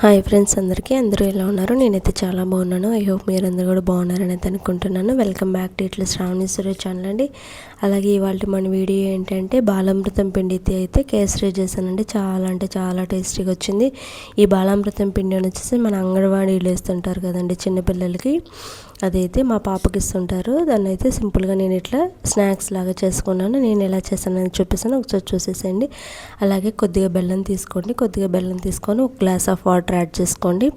Hi friends అందరికీ అందరూ ఎలా ఉన్నారు? నేనైతే చాలా బాగున్నాను. ఐ హోప్ మీరందరూ కూడా బాగున్నారని అయితే అనుకుంటున్నాను. వెల్కమ్ బ్యాక్ టు ఇట్లా శ్రావణేశ్వరి ఛానల్ అండి. అలాగే ఇవాళ మన వీడియో ఏంటంటే బాలామృతం పిండి అయితే కేసరి చేశానండి చాలా అంటే చాలా టేస్టీగా వచ్చింది. ఈ బాలామృతం పిండి అని వచ్చేసి మన అంగన్వాడీలు వేస్తుంటారు కదండి చిన్నపిల్లలకి. అదైతే మా పాపకి ఇస్తుంటారు. దాన్ని అయితే సింపుల్గా నేను ఇట్లా స్నాక్స్ లాగా చేసుకున్నాను. నేను ఎలా చేశానని చూపిస్తాను. ఒకసారి చూసేసేయండి. అలాగే కొద్దిగా బెల్లం తీసుకోండి. కొద్దిగా బెల్లం తీసుకొని ఒక గ్లాస్ ఆఫ్ వాటర్ యాడ్ చేసుకోండి.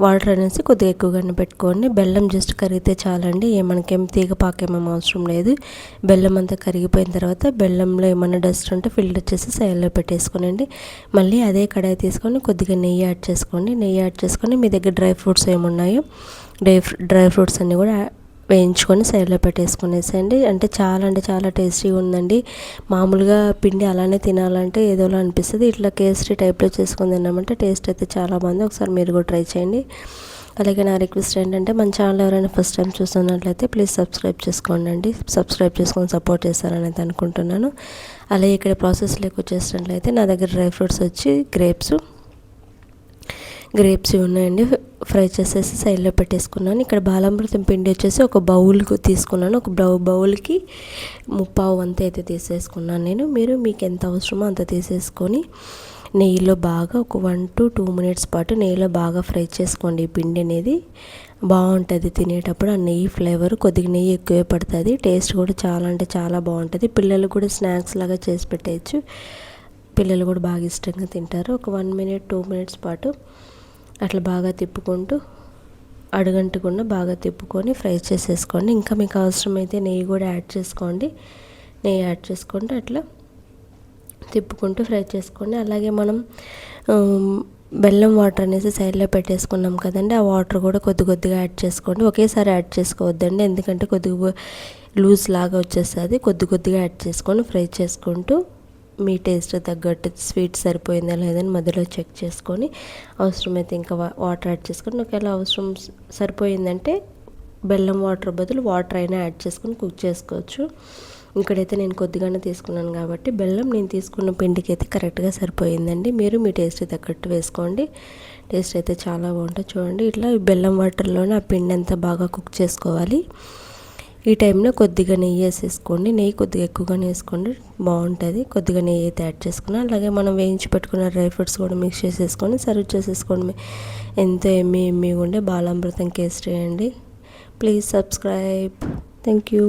వాటర్ అనేసి కొద్దిగా ఎక్కువగానే పెట్టుకోండి. బెల్లం జస్ట్ కరిగితే చాలండి. ఏ మనకేం తీగ పాకేమేం అవసరం లేదు. బెల్లం అంతా కరిగిపోయిన తర్వాత బెల్లంలో ఏమైనా డస్ట్ ఉంటే ఫిల్టర్ చేసి సైడ్లో పెట్టేసుకోనండి. మళ్ళీ అదే కడాయి తీసుకొని కొద్దిగా నెయ్యి యాడ్ చేసుకోండి. నెయ్యి యాడ్ చేసుకొని మీ దగ్గర డ్రై ఫ్రూట్స్ ఏమున్నాయో డ్రై డ్రై ఫ్రూట్స్ అన్నీ కూడా వేయించుకొని సైడ్లో పెట్టేసుకునేసండి అంటే చాలా అంటే చాలా టేస్టీగా ఉందండి. మామూలుగా పిండి అలానే తినాలంటే ఏదోలా అనిపిస్తుంది. ఇట్లా కేసరి టైప్లో చేసుకుని తిన్నామంటే టేస్ట్ అయితే చాలా బాగుంది. ఒకసారి మీరు కూడా ట్రై చేయండి. అలాగే నా రిక్వెస్ట్ ఏంటంటే మన ఛానల్ ఎవరైనా ఫస్ట్ టైం చూస్తున్నట్లయితే ప్లీజ్ సబ్స్క్రైబ్ చేసుకోండి అండి. సబ్స్క్రైబ్ చేసుకొని సపోర్ట్ చేస్తారని అనుకుంటున్నాను. అలాగే ఇక్కడ ప్రాసెస్లోకి వచ్చేసినట్లయితే నా దగ్గర డ్రై ఫ్రూట్స్ వచ్చి గ్రేప్స్ గ్రేప్స్ ఉన్నాయండి. ఫ్రై చేసేసి సైడ్లో పెట్టేసుకున్నాను. ఇక్కడ బాలామృతం పిండి వచ్చేసి ఒక బౌల్కి తీసుకున్నాను. ఒక బౌ బౌల్కి ముప్పావు వంత అయితే తీసేసుకున్నాను నేను. మీరు మీకు ఎంత అవసరమో అంత తీసేసుకొని నెయ్యిలో బాగా ఒక వన్ టు టూ మినిట్స్ పాటు నెయ్యిలో బాగా ఫ్రై చేసుకోండి. ఈ పిండి అనేది బాగుంటుంది తినేటప్పుడు. ఆ నెయ్యి ఫ్లేవర్ కొద్దిగా నెయ్యి ఎక్కువే పడుతుంది. టేస్ట్ కూడా చాలా అంటే చాలా బాగుంటుంది. పిల్లలు కూడా స్నాక్స్ లాగా చేసి పెట్టేయచ్చు. పిల్లలు కూడా బాగా ఇష్టంగా తింటారు. ఒక వన్ మినిట్ టూ మినిట్స్ పాటు అట్లా బాగా తిప్పుకుంటూ అడుగంటకుండా బాగా తిప్పుకొని ఫ్రై చేసేసుకోండి. ఇంకా మీకు అవసరమైతే నెయ్యి కూడా యాడ్ చేసుకోండి. నెయ్యి యాడ్ చేసుకోండి అట్లా తిప్పుకుంటూ ఫ్రై చేసుకోండి. అలాగే మనం బెల్లం వాటర్ అనేసి సైడ్లో పెట్టేసుకున్నాం కదండి ఆ వాటర్ కూడా కొద్ది కొద్దిగా యాడ్ చేసుకోండి. ఒకేసారి యాడ్ చేసుకోవద్దండి ఎందుకంటే కొద్దిగా లూజ్ లాగా వచ్చేస్తుంది. కొద్ది కొద్దిగా యాడ్ చేసుకొని ఫ్రై చేసుకుంటూ మీ టేస్ట్ తగ్గట్టు స్వీట్ సరిపోయిందా లేదని మధ్యలో చెక్ చేసుకొని అవసరమైతే ఇంకా వాటర్ యాడ్ చేసుకొని ఒకవేళ అవసరం సరిపోయిందంటే బెల్లం వాటర్ బదులు వాటర్ అయినా యాడ్ చేసుకొని కుక్ చేసుకోవచ్చు. ఇక్కడైతే నేను కొద్దిగానే తీసుకున్నాను కాబట్టి బెల్లం నేను తీసుకున్న పిండికి అయితే కరెక్ట్గా సరిపోయిందండి. మీరు మీ టేస్ట్ తగ్గట్టు వేసుకోండి. టేస్ట్ అయితే చాలా బాగుంటుంది. చూడండి ఇట్లా బెల్లం వాటర్లోనే ఆ పిండి అంతా బాగా కుక్ చేసుకోవాలి. ఈ టైంలో కొద్దిగా నెయ్యి వేసేసుకోండి. నెయ్యి కొద్దిగా ఎక్కువగానే వేసుకోండి. బాగుంటుంది. కొద్దిగా నెయ్యి అయితే యాడ్ చేసుకున్నాను అలాగే మనం వేయించి పెట్టుకున్న డ్రై ఫ్రూట్స్ కూడా మిక్స్ చేసేసుకొని సర్వ్ చేసేసుకోండి. ఎంతో ఎమ్మి ఎమ్మి ఉండే బాలామృతం కేసరి అండి ప్లీజ్ సబ్స్క్రైబ్. Thank you.